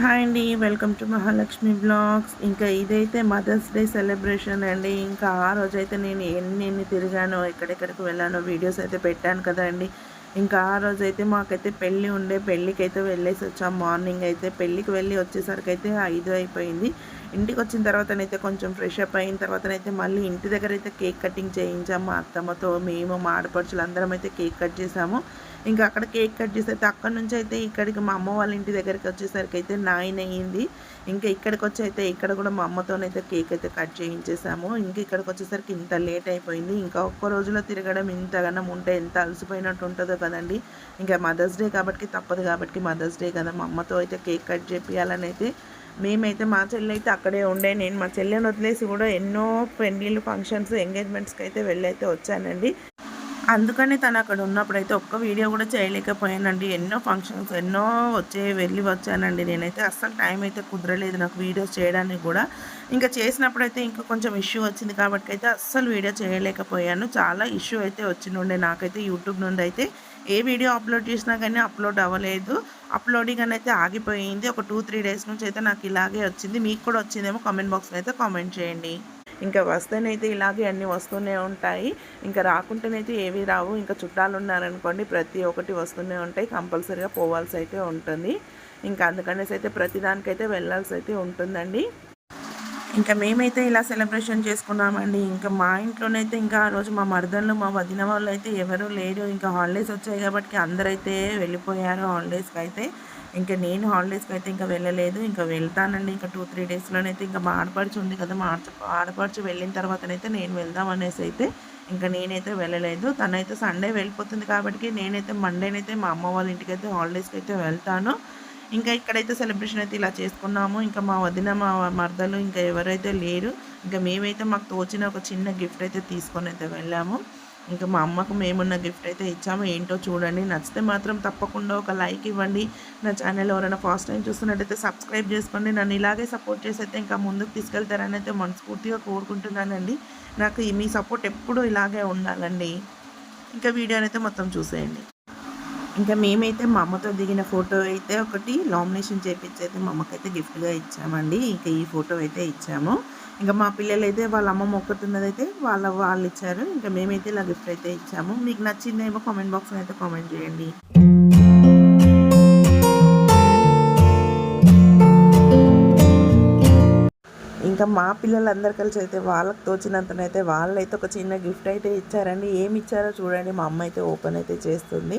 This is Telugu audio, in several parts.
హాయ్ అండి వెల్కమ్ టు మహాలక్ష్మి బ్లాగ్స్. ఇంకా ఇదైతే మదర్స్ డే సెలబ్రేషన్ అండి. ఇంకా ఆ రోజు అయితే నేను ఎన్ని ఎన్ని తిరిగానో ఎక్కడెక్కడికి వెళ్ళానో వీడియోస్ అయితే పెట్టాను కదా అండి ఇంకా ఆ రోజైతే మాకైతే పెళ్ళి ఉండే పెళ్ళికి అయితే వెళ్ళేసి వచ్చాం మార్నింగ్ అయితే పెళ్ళికి వెళ్ళి వచ్చేసరికి అయితే ఐదు అయిపోయింది. ఇంటికి వచ్చిన తర్వాతనైతే కొంచెం ఫ్రెష్ అప్ అయిన తర్వాతనైతే మళ్ళీ ఇంటి దగ్గర అయితే కేక్ కటింగ్ చేయించాము మా అత్తమ్మతో మేము మా ఆడపడుచులు అందరం అయితే కేక్ కట్ చేసాము. ఇంకా అక్కడ కేక్ కట్ చేసి అక్కడ నుంచి అయితే ఇక్కడికి మా అమ్మ వాళ్ళ ఇంటి దగ్గరికి వచ్చేసరికి అయితే నైన్ అయ్యింది. ఇంకా ఇక్కడికి వచ్చి అయితే ఇక్కడ కూడా మా అమ్మతోనైతే కేక్ అయితే కట్ చేయించేసాము. ఇంకా ఇక్కడికి వచ్చేసరికి ఇంత లేట్ అయిపోయింది. ఇంకా ఒక్క రోజులో తిరగడం ఇంతగానం ఉంటే ఎంత అలసిపోయినట్టు ఉంటుందో కదండి. ఇంకా మదర్స్ డే కాబట్టి తప్పదు కాబట్టి మదర్స్ డే కదా. మా అమ్మతో అయితే కేక్ కట్ చేపియాలని అయితే మేమైతే మా చెల్లి అయితే అక్కడే ఉండే. నేను మా చెల్లెని వదిలేసి కూడా ఎన్నో పెళ్ళిళ్ళు ఫంక్షన్స్ ఎంగేజ్మెంట్స్కి అయితే వెళ్ళైతే వచ్చానండి. అందుకని తను అక్కడ ఉన్నప్పుడైతే ఒక్క వీడియో కూడా చేయలేకపోయానండి. ఎన్నో ఫంక్షన్స్ ఎన్నో వచ్చే వెళ్ళి వచ్చానండి. నేనైతే అస్సలు టైం అయితే కుదరలేదు నాకు వీడియోస్ చేయడానికి కూడా. ఇంకా చేసినప్పుడైతే ఇంకా కొంచెం ఇష్యూ వచ్చింది కాబట్టి అయితే అస్సలు వీడియో చేయలేకపోయాను. చాలా ఇష్యూ అయితే వచ్చిండే నాకైతే యూట్యూబ్ నుండి అయితే ఏ వీడియో అప్లోడ్ చేసినా కానీ అప్లోడ్ అవ్వలేదు. అప్లోడింగ్ అని అయితే ఆగిపోయింది. ఒక టూ త్రీ డేస్ నుంచి అయితే నాకు ఇలాగే వచ్చింది. మీకు కూడా వచ్చిందేమో కామెంట్ బాక్స్లో అయితే కామెంట్ చేయండి. ఇంకా వస్తేనైతే ఇలాగే అన్నీ వస్తూనే ఉంటాయి. ఇంకా రాకుంటేనైతే ఏవి రావు. ఇంకా చుట్టాలు ఉన్నారనుకోండి ప్రతి ఒక్కటి వస్తూనే ఉంటాయి. కంపల్సరీగా పోవాల్సి అయితే ఉంటుంది. ఇంకా అందుకనేసి అయితే ప్రతిదానికైతే వెళ్ళాల్సి అయితే ఉంటుందండి. ఇంకా మేమైతే ఇలా సెలబ్రేషన్ చేసుకున్నామండి. ఇంకా మా ఇంట్లోనైతే ఇంకా ఆ రోజు మా మరదళ్ళు మా వదిన వాళ్ళు అయితే ఎవరూ లేరు. ఇంకా హాలిడేస్ వచ్చాయి కాబట్టి అందరైతే వెళ్ళిపోయారు హాలిడేస్కి అయితే. ఇంకా నేను హాలిడేస్కి అయితే ఇంకా వెళ్ళలేదు. ఇంకా వెళ్తానండి. ఇంకా టూ త్రీ డేస్లోనైతే ఇంకా మా ఆడపడుచు ఉంది కదా మా ఆడపడుచు వెళ్ళిన తర్వాతనైతే నేను వెళ్దాం అనేసి అయితే ఇంకా నేనైతే వెళ్ళలేదు. తనైతే సండే వెళ్ళిపోతుంది కాబట్టి నేనైతే మండేనైతే మా అమ్మ వాళ్ళ ఇంటికి అయితే హాలిడేస్కి అయితే వెళ్తాను. ఇంకా ఇక్కడైతే సెలబ్రేషన్ అయితే ఇలా చేసుకున్నాము. ఇంకా మా వదిన మా మరదలు ఇంకా ఎవరైతే లేరు ఇంకా మేమైతే మాకు తోచిన ఒక చిన్న గిఫ్ట్ అయితే తీసుకొని అయితే వెళ్ళాము. ఇంకా మా అమ్మకు మేమున్న గిఫ్ట్ అయితే ఇచ్చాము. ఏంటో చూడండి. నచ్చితే మాత్రం తప్పకుండా ఒక లైక్ ఇవ్వండి. నా ఛానల్ ఎవరైనా ఫస్ట్ టైం చూస్తున్నట్టయితే సబ్స్క్రైబ్ చేసుకోండి. నన్ను ఇలాగే సపోర్ట్ చేసి అయితే ఇంకా ముందుకు తీసుకెళ్తారని అయితే మనస్ఫూర్తిగా కోరుకుంటున్నానండి. నాకు మీ సపోర్ట్ ఎప్పుడూ ఇలాగే ఉండాలండి. ఇంకా వీడియోనైతే మొత్తం చూసేయండి. ఇంకా మేమైతే మా అమ్మతో దిగిన ఫోటో అయితే ఒకటి లామినేషన్ చేపించి అయితే మా అమ్మకైతే గిఫ్ట్గా ఇచ్చామండి. ఇంకా ఈ ఫోటో అయితే ఇచ్చాము. ఇంకా మా పిల్లలు అయితే వాళ్ళ అమ్మ మొక్కుతున్నదైతే వాళ్ళ వాళ్ళు ఇచ్చారు. ఇంకా మేమైతే ఇలా గిఫ్ట్ అయితే ఇచ్చాము. మీకు నచ్చిందేమో కామెంట్ బాక్స్లో అయితే కామెంట్ చేయండి. ఇంకా మా పిల్లలందరు కలిసి అయితే వాళ్ళకి తోచినంతనైతే వాళ్ళైతే ఒక చిన్న గిఫ్ట్ అయితే ఇచ్చారండి. ఏమి ఇచ్చారో చూడండి. మా అమ్మ అయితే ఓపెన్ అయితే చేస్తుంది.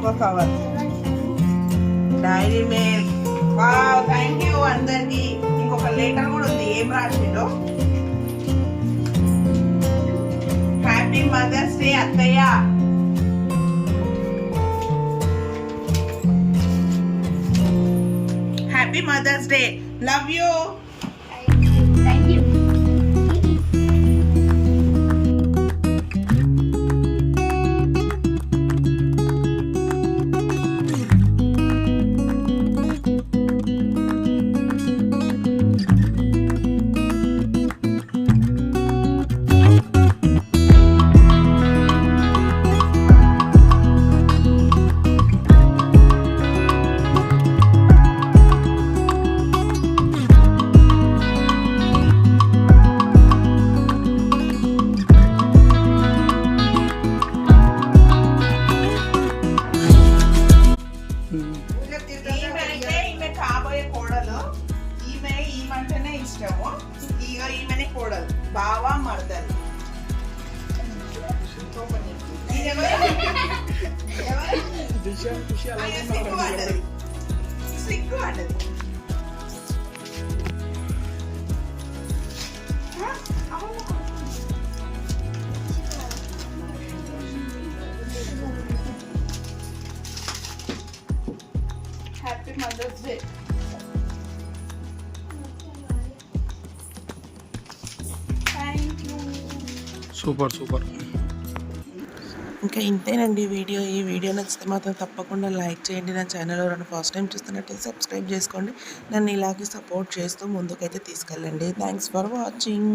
ఒక cover Dairy Milk wow thank you అందరికి. ఇంకొక లెటర్ కూడా ఉంది. ఏం రాసిందో? హ్యాపీ మదర్స్ డే అత్తయ్య. Happy mother's day love you ఈమె అయితే ఈమె కాబోయే కోడలు ఈమె ఈమంటేనే ఇష్టము ఇక ఈమెనే కోడలు బావా మరదలు సిగ్గు అంటది సూపర్ సూపర్. ఇంకా ఇంతేనండి వీడియో. ఈ వీడియో నచ్చితే మాత్రం తప్పకుండా లైక్ చేయండి. నా ఛానల్లో రెండు ఫస్ట్ టైం చూస్తున్నట్టయితే సబ్స్క్రైబ్ చేసుకోండి. నన్ను ఇలాగే సపోర్ట్ చేస్తూ ముందుకైతే తీసుకెళ్ళండి. Thanks for watching.